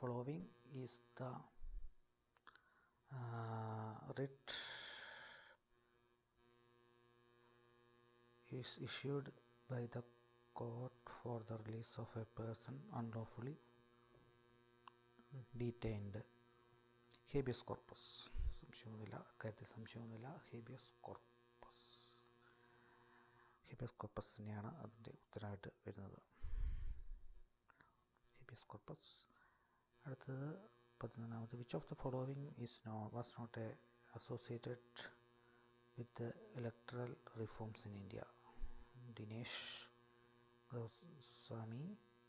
following is the uh, writ is issued by the court for the release of a person unlawfully detained. Habeas corpus സംശയമൊന്നുമില്ല അക്കാര്യത്തിൽ സംശയമൊന്നുമില്ല habeas corpus habeas corpus തന്നെയാണ് അതിന്റെ ഉത്തരമായിട്ട് വരുന്നത്. Habeas corpus അടുത്തത് പതിനൊന്നാമത് which of the following is no was not a associated with electoral reforms in India Dinesh Swami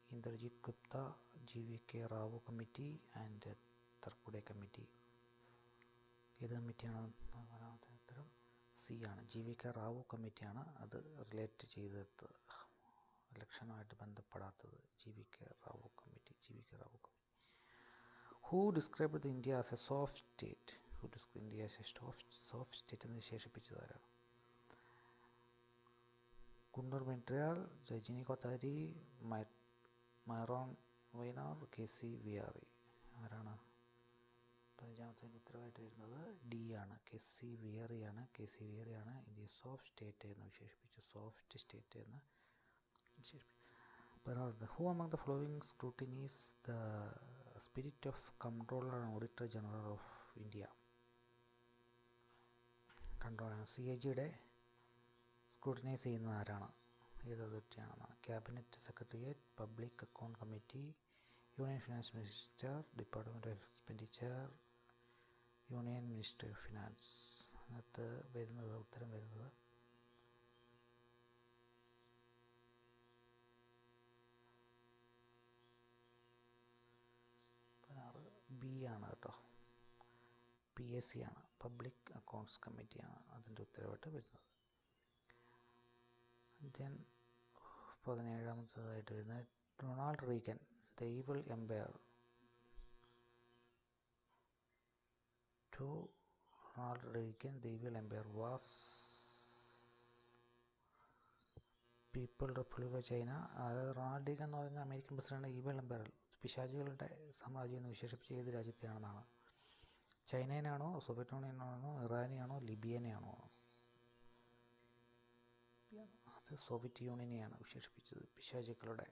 Indrajit Gupta G V K Rao committee and തർക്കുടെ committee ഏത് കമ്മിറ്റിയാണ് നാലാമത്തെ ഉത്തരം C ആണ്. ജി വി കെ റാവു കമ്മിറ്റിയാണ് അത് relate ചെയ്തത്. ഇലക്ഷനുമായിട്ട് ബന്ധപ്പെടാത്തത് G V K Rao committee G V K Rao committee who describe the India as a soft state who describe India as a soft soft state എന്ന് വിശേഷിപ്പിച്ചതാരാണ് Gunnar Myrdal Rajni Kothari Myron Weiner K C Wheare ആരാണ്? പതിനഞ്ചാമത്തെ ഉത്തരവായിട്ട് വരുന്നത് D ആണ്. K C വിയറിയാണ് K C വിയറിയാണ് India soft state എന്ന് വിശേഷിപ്പിച്ചു. സോഫ്റ്റ് സ്റ്റേറ്റ് എന്ന് വിശേഷിപ്പിച്ചു. പതിനാറ് who among the following scrutinises the spirit of controller and auditor general of India control C A ജിയുടെ സ്ക്രൂട്ടിനൈസ് ചെയ്യുന്ന ആരാണ്? ഏത് അതോറിറ്റിയാണെന്നാണ് cabinet secretariat public account committee union finance minister department of expenditure union minister of finance അതിനകത്ത് വരുന്നത് ഉത്തരം വരുന്നത് പതിനാറ് B ആണ് കേട്ടോ പി എസ് സി ആണ്. പബ്ലിക് അക്കൗണ്ട്സ് കമ്മിറ്റിയാണ് അതിന്റെ ഉത്തരവായിട്ട് വരുന്നത്. ദെൻ പതിനേഴാമത്തതായിട്ട് വരുന്നത് Donald Reagan the empire to Donald Reagan the empire was people republic of China അതായത് റൊണാൾഡ് റീഗൻ എന്ന് പറയുന്ന അമേരിക്കൻ പ്രസിഡന്റ് ഈവിൾ എംപയർ പിശാചികളുടെ സാമ്രാജ്യം എന്ന് വിശേഷിപ്പിച്ച ഏത് രാജ്യത്തെയാണെന്നാണ് ചൈനേനാണോ സോവിയറ്റ് യൂണിയനാണോ ഇറാനെയാണോ ലിബിയനെയാണോ? അത് സോവിയറ്റ് യൂണിയനെയാണ് വിശേഷിപ്പിച്ചത്. പിശാചുക്കളുടെ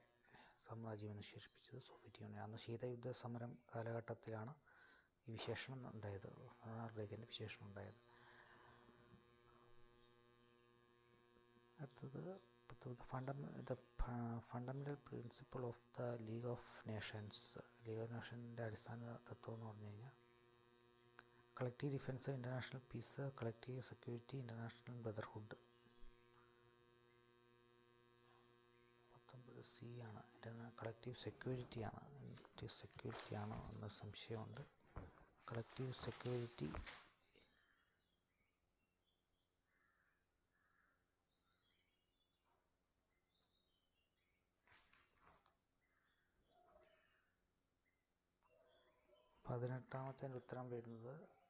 സാമ്രാജ്യം എന്ന് വിശേഷിപ്പിച്ചത് സോവിയറ്റ് യൂണിയൻ അന്ന് ശീതയുദ്ധ സമരം കാലഘട്ടത്തിലാണ് ഈ വിശേഷണം ഉണ്ടായത്. റൊണാൾഡ് റേഗന്റെ വിശേഷണം ഉണ്ടായത്. അടുത്തത് funda fundamental principle of the league of nations. League of നേഷന്റെ അടിസ്ഥാന തത്വം എന്ന് പറഞ്ഞു കഴിഞ്ഞാൽ collective defence international peace collective security international brotherhood പത്തൊമ്പത് സി ആണ്. കളക്റ്റീവ് സെക്യൂരിറ്റി ആണ്. കളക്റ്റീവ് സെക്യൂരിറ്റി ആണോ എന്ന സംശയമുണ്ട്. കളക്റ്റീവ് സെക്യൂരിറ്റി പതിനെട്ടാമത്തെ ഉത്തരം വരുന്നത്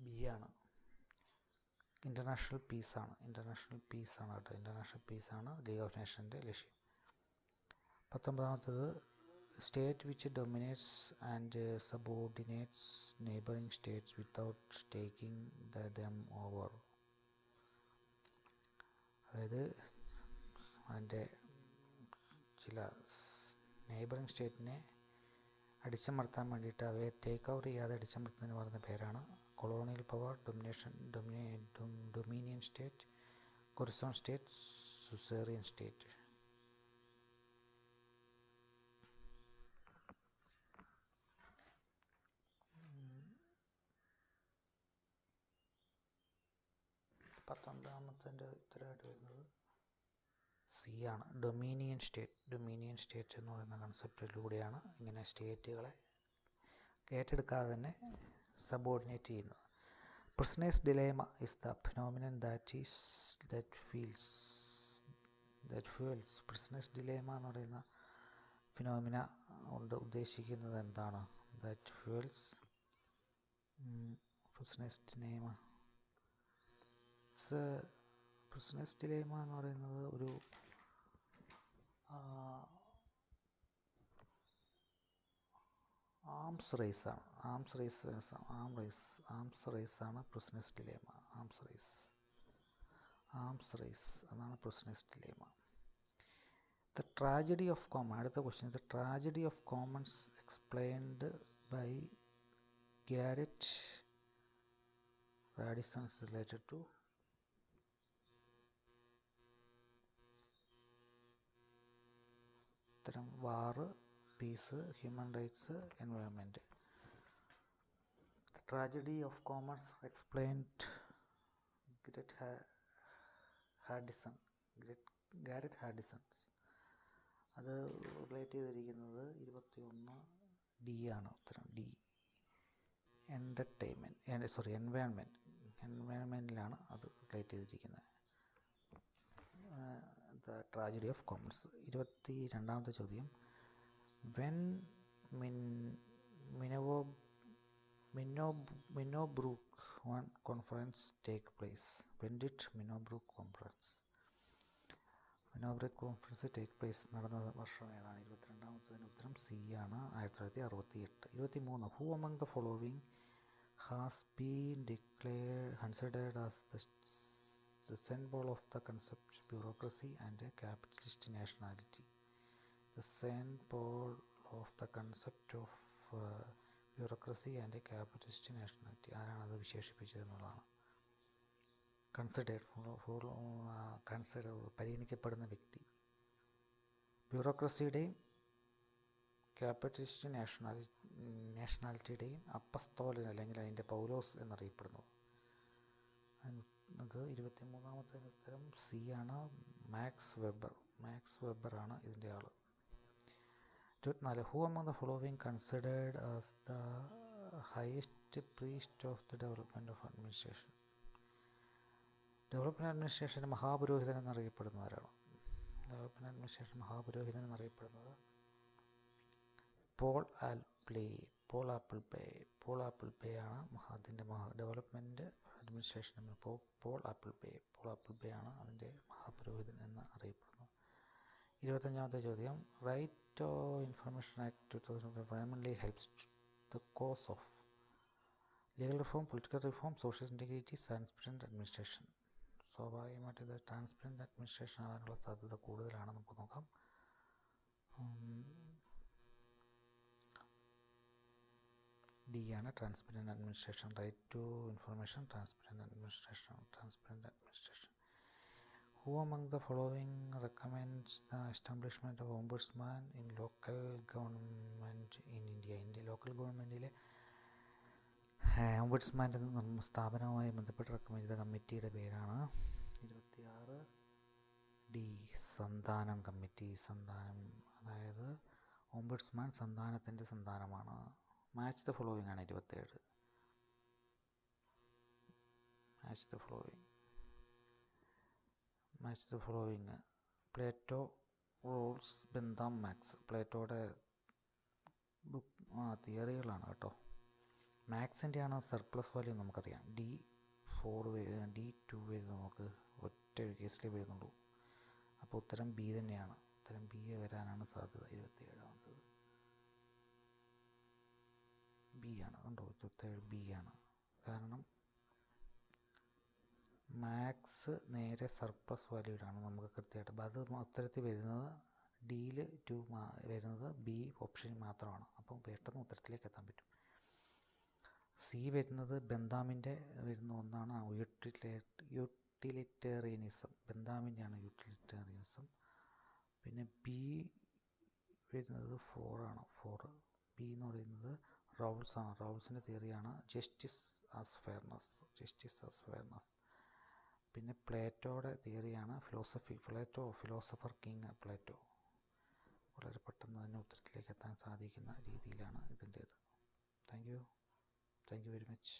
ബി ആണ്. ഇന്റർനാഷണൽ പീസാണ് ഇന്റർനാഷണൽ പീസാണ് കേട്ടോ. ഇന്റർനാഷണൽ പീസാണ് ലീഗ് ഓഫ് നേഷന്റെ ലക്ഷ്യം. പത്തൊമ്പതാമത്തത് state which dominates and subordinates neighbouring states without taking the them over അതായത് അതിന്റെ ചില നെയ്ബറിങ് സ്റ്റേറ്റിനെ അടിച്ചമർത്താൻ വേണ്ടിയിട്ട് അവയെ ടേക്ക് ഓവർ ചെയ്യാതെ അടിച്ചമർത്തുന്നതിന് പറയുന്ന പേരാണ് colonial power domination dominion state കൊറിസോൺ state suzerain state പത്തൊമ്പതാമത്തെ ഉത്തരമായിട്ട് വരുന്നത് സി ആണ്. ഡൊമീനിയൻ സ്റ്റേറ്റ് ഡൊമീനിയൻ സ്റ്റേറ്റ് എന്ന് പറയുന്ന കൺസെപ്റ്റിലൂടെയാണ് ഇങ്ങനെ സ്റ്റേറ്റുകളെ ഏറ്റെടുക്കാതെ തന്നെ സബോർഡിനേറ്റ് ചെയ്യുന്നത് prisoner's dilemma is the phenomenon that is that feels that fuels prisoner's dilemma എന്ന് പറയുന്ന ഫിനോമിന കൊണ്ട് ഉദ്ദേശിക്കുന്നത് എന്താണ്? That fuels prisoner's dilemma prisoner's dilemma എന്ന് പറയുന്നത് ഒരു ആംസ് റേസ് ആണ്. Arms race arm race arms race ആണ് prisoner's dilemma arms race arms race അതാണ് prisoner's dilemma the tragedy of common അടുത്ത question the tragedy of commons explained by Garrett Hardin's related to ഇത്തരം war peace human rights environment tragedy of commerce explained Garrett ഹാഡിസൺ Garrett Garrett Hardin's അത് relate ചെയ്തിരിക്കുന്നത് ഇരുപത്തി ഒന്ന് D ആണ് ഉത്തരം. D entertainment sorry environment എൻവയോൺമെന്റിലാണ് അത് റിലേറ്റ് ചെയ്തിരിക്കുന്നത്. ദ ട്രാജഡി ഓഫ് കോമൺസ് ഇരുപത്തി രണ്ടാമത്തെ ചോദ്യം. Min minnow minnow Minnowbrook one conference take place when did Minnowbrook conference Minnowbrook conference take place നടന്ന വർഷം ഏതാണ്? ഇരുപത്തിരണ്ടാമത്തതിന് ഉത്തരം സി ആണ് ആയിരത്തി തൊള്ളായിരത്തി അറുപത്തി എട്ട് ഇരുപത്തി മൂന്ന് who among the following has been declare considered as the the symbol of the concept bureaucracy capitalist a capitalist pole of the bureaucracy and a capitalist nationality. ആരാണ് അത് വിശേഷിപ്പിച്ചത് എന്നുള്ളതാണ്. കൺസിഡേർഡ് ഫോളോ കൺസിഡർ പരിഗണിക്കപ്പെടുന്ന വ്യക്തി. ബ്യൂറോക്രസിയുടെയും ക്യാപിറ്റലിസ്റ്റ് നാഷണാലി നാഷണാലിറ്റിയുടെയും അപ്പസ്തോലൻ അല്ലെങ്കിൽ അതിന്റെ പൗലോസ് എന്നറിയപ്പെടുന്നത് അത് ഇരുപത്തി മൂന്നാമത്തെ ഉത്തരം സി ആണ് മാക്സ് വെബർ. മാക്സ് വെബർ ആണ് ഇതിന്റെ ആൾ ഇരുപത്തിനാല് who among the following considered as the highest priest of the development of administration development administration മഹാപുരോഹിതൻ എന്നറിയപ്പെടുന്നവരാണ്. ഡെവലപ്മെന്റ് അഡ്മിനിസ്ട്രേഷൻ മഹാപുരോഹിതൻ എന്നറിയപ്പെടുന്നത് പോൾ ആൽപ്ലേ Paul Appleby Paul Appleby ആണ് അതിന്റെ മഹാ development administration Paul Appleby Paul Appleby ആണ് അതിന്റെ മഹാപുരോഹിതൻ എന്ന് അറിയപ്പെടുന്നു ഇരുപത്തഞ്ചാമത്തെ ചോദ്യം. Right information act two thousand primarily helps the cause of legal reform political reform social integrity transparent administration സ്വാഭാവികമായിട്ട് ഇത് ട്രാൻസ്പെറന്റ് അഡ്മിനിസ്ട്രേഷൻ ആകാനുള്ള സാധ്യത കൂടുതലാണ്. നമുക്ക് നോക്കാം. ഡി ആണ് transparent administration right to information transparent administration transparent administration who among the following recommends the establishment of ombudsman in local government in India India local ഗവൺമെന്റിലെ ഓംബുഡ്സ്മാന്റെ സ്ഥാപനവുമായി ബന്ധപ്പെട്ട് റെക്കമെൻഡ് ചെയ്ത കമ്മിറ്റിയുടെ പേരാണ് ഇരുപത്തിയാറ് ഡി സന്താനം കമ്മിറ്റി സന്താനം അതായത് ഓംബുഡ്സ്മാൻ സന്താനത്തിന്റെ സന്താനമാണ്. മാച്ച് ദ ഫോളോവിങ് ആണ് ഇരുപത്തേഴ് match the following match the following Plato Rawls Bentham Marx. പ്ലേറ്റോയുടെ book ആ തിയറികളാണ് കേട്ടോ. മാക്സിന്റെ ആണ് സർപ്ലസ് വാല്യൂ നമുക്കറിയാം. D four D two way നമുക്ക് ഒറ്റ ഒരു കേസിലേ വരുന്നുള്ളൂ. അപ്പോൾ ഉത്തരം ബി തന്നെയാണ്. ഉത്തരം ബി വരാനാണ് സാധ്യത. ഇരുപത്തിയേഴാമത്തത്. ബി ആണ്. കണ്ടോ? ഇരുപത്തേഴ് ബി ആണ്. കാരണം മാക്സ് നേരെ സർപ്ലസ് വാല്യൂലാണ് നമുക്ക് കൃത്യമായിട്ട്. അപ്പോൾ അത് ഉത്തരത്തിൽ വരുന്നത് ഡിയിൽ ടു വരുന്നത് ബി ഓപ്ഷൻ മാത്രമാണ്. അപ്പം പെട്ടെന്ന് ഉത്തരത്തിലേക്ക് എത്താൻ പറ്റും. സി വരുന്നത് ബന്ദാമിന്റെ വരുന്ന ഒന്നാണ്. യൂട്ടിലേ യൂട്ടിലിറ്റേറിയനിസം ആണ് യൂട്ടിലിറ്റേറിയനിസം പിന്നെ ബി വരുന്നത് ഫോറാണ് ഫോർ ബി എന്ന് പറയുന്നത് റൗൾസാണ്. റൗൾസിന്റെ തിയറിയാണ് justice as fairness justice as fairness പിന്നെ പ്ലേറ്റോയുടെ തിയറിയാണ് philosophy Plato philosopher king Plato. വളരെ പെട്ടെന്ന് തന്നെ ഉത്തരത്തിലേക്ക് എത്താൻ സാധിക്കുന്ന രീതിയിലാണ് ഇതിന്റേത്. Thank you thank you very much